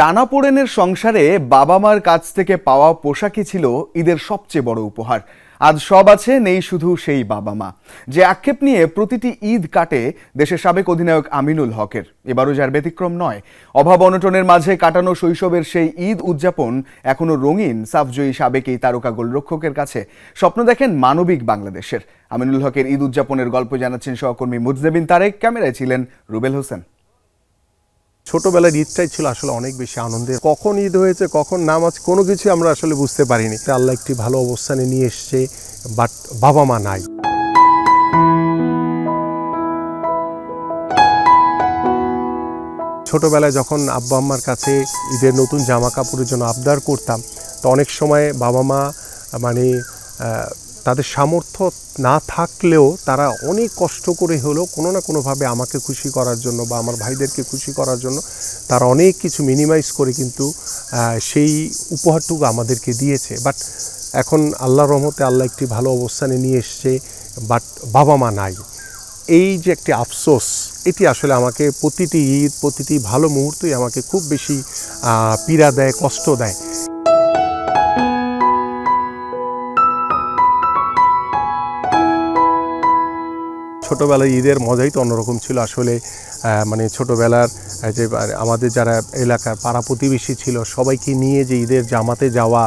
টানাপোড়েনের সংসারে বাবা মার কাছ থেকে পাওয়া পোশাকই ছিল ঈদের সবচেয়ে বড় উপহার। আজ সব আছে, নেই শুধু সেই বাবা মা যে আক্ষেপ নিয়ে প্রতিটি ঈদ কাটে দেশের সাবেক অধিনায়ক আমিনুল হকের। এবারও যার ব্যতিক্রম নয়। অভাব অনটনের মাঝে কাটানো শৈশবের সেই ঈদ উদযাপন এখনও রঙিন, সাফজয়ী সাবেক এই তারকা গোলরক্ষকের কাছে। স্বপ্ন দেখেন মানবিক বাংলাদেশের। আমিনুল হকের ঈদ উদযাপনের গল্প জানাচ্ছেন সহকর্মী মুজদেবিন তারেক। ক্যামেরায় ছিলেন রুবেল হোসেন। ছোটবেলার ঈদটাই ছিল আসলে অনেক বেশি আনন্দের। কখন ঈদ হয়েছে, কখন নামাজ, কোনো কিছু আমরা আসলে বুঝতে পারিনি। আল্লাহ একটি ভালো অবস্থানে নিয়ে এসছে, বাট বাবা মা নাই। ছোটবেলায় যখন আব্বা আম্মার কাছে ঈদের নতুন জামা কাপড়ের জন্য আবদার করতাম, তো অনেক সময় বাবা মা মানে তাদের সামর্থ্য না থাকলেও তারা অনেক কষ্ট করে হলেও কোনো না কোনোভাবে আমাকে খুশি করার জন্য বা আমার ভাইদেরকে খুশি করার জন্য তারা অনেক কিছু মিনিমাইজ করে কিন্তু সেই উপহারটুকু আমাদেরকে দিয়েছে। বাট এখন আল্লাহ রহমতে আল্লাহ একটি ভালো অবস্থানে নিয়ে এসছে বাট বাবা মা নাই। এই যে একটি আফসোস, এটি আসলে আমাকে প্রতিটি ঈদ, প্রতিটি ভালো মুহূর্তই আমাকে খুব বেশি পীড়া দেয়, কষ্ট দেয়। ছোটোবেলায় ঈদের মজাই তো অন্যরকম ছিল। আসলে মানে ছোটোবেলার যে আমাদের যারা এলাকার পাড়া প্রতিবেশী ছিল, সবাইকে নিয়ে যে ঈদের জামাতে যাওয়া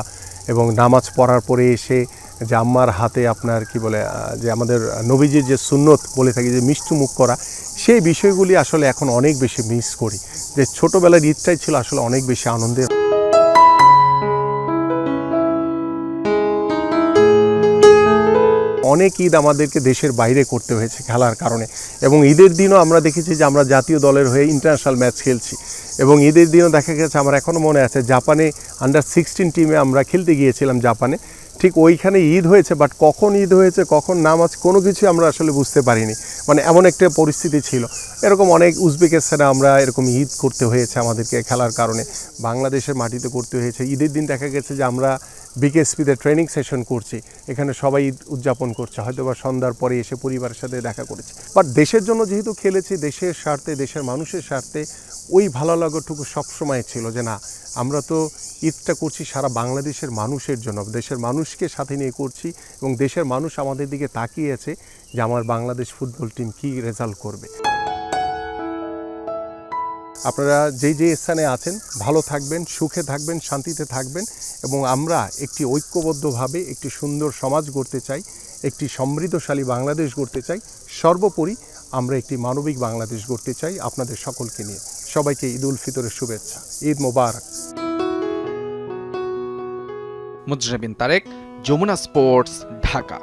এবং নামাজ পড়ার পরে এসে যে আম্মার হাতে আপনার কি বলে যে আমাদের নবীজির যে সুন্নত বলে থাকি, যে মিষ্টি মুখ করা, সেই বিষয়গুলি আসলে এখন অনেক বেশি মিস করি। যে ছোটোবেলার ঈদটাই ছিল আসলে অনেক বেশি আনন্দের। অনেক ঈদ আমাদেরকে দেশের বাইরে করতে হয়েছে খেলার কারণে। এবং ঈদের দিনও আমরা দেখেছি যে আমরা জাতীয় দলের হয়ে ইন্টারন্যাশনাল ম্যাচ খেলছি। এবং ঈদের দিনও দেখা গেছে, আমার এখনও মনে আছে, জাপানে আন্ডার সিক্সটিন টিমে আমরা খেলতে গিয়েছিলাম জাপানে। ঠিক ওইখানে ঈদ হয়েছে বাট কখন ঈদ হয়েছে, কখন নামাজ কোনো কিছু আমরা আসলে বুঝতে পারিনি। মানে এমন একটা পরিস্থিতি ছিল। এরকম অনেক উজবেকিস্তানে আমরা এরকম ঈদ করতে হয়েছে আমাদেরকে খেলার কারণে। বাংলাদেশের মাটিতে করতে হয়েছে। ঈদের দিন দেখা গেছে যে আমরা বিকেএসপিতে ট্রেনিং সেশন করছি, এখানে সবাই ঈদ উদযাপন করছে হয়তো বা সন্ধ্যার পরে এসে পরিবারের সাথে দেখা করেছে। বাট দেশের জন্য যেহেতু খেলেছি, দেশের স্বার্থে, দেশের মানুষের স্বার্থে, ওই ভালো লাগাটুকু সবসময় ছিল যে না, আমরা তো ঈদটা করছি সারা বাংলাদেশের মানুষের জন্য, দেশের মানুষকে সাথে নিয়ে করছি এবং দেশের মানুষ আমাদের দিকে তাকিয়ে আছে যে আমার বাংলাদেশ ফুটবল টিম কী রেজাল্ট করবে। আপনারা যেই যে স্থানে আছেন, ভালো থাকবেন, সুখে থাকবেন, শান্তিতে থাকবেন এবং আমরা একটি ঐক্যবদ্ধভাবে একটি সুন্দর সমাজ গড়তে চাই, একটি সমৃদ্ধশালী বাংলাদেশ গড়তে চাই। সর্বোপরি আমরা একটি মানবিক বাংলাদেশ গড়তে চাই আপনাদের সকলকে নিয়ে। সবাইকে ঈদ উল ফিতরের শুভেচ্ছা। ঈদ মোবারক। মুজরাবিন তারেক, যমুনা স্পোর্টস, ঢাকা।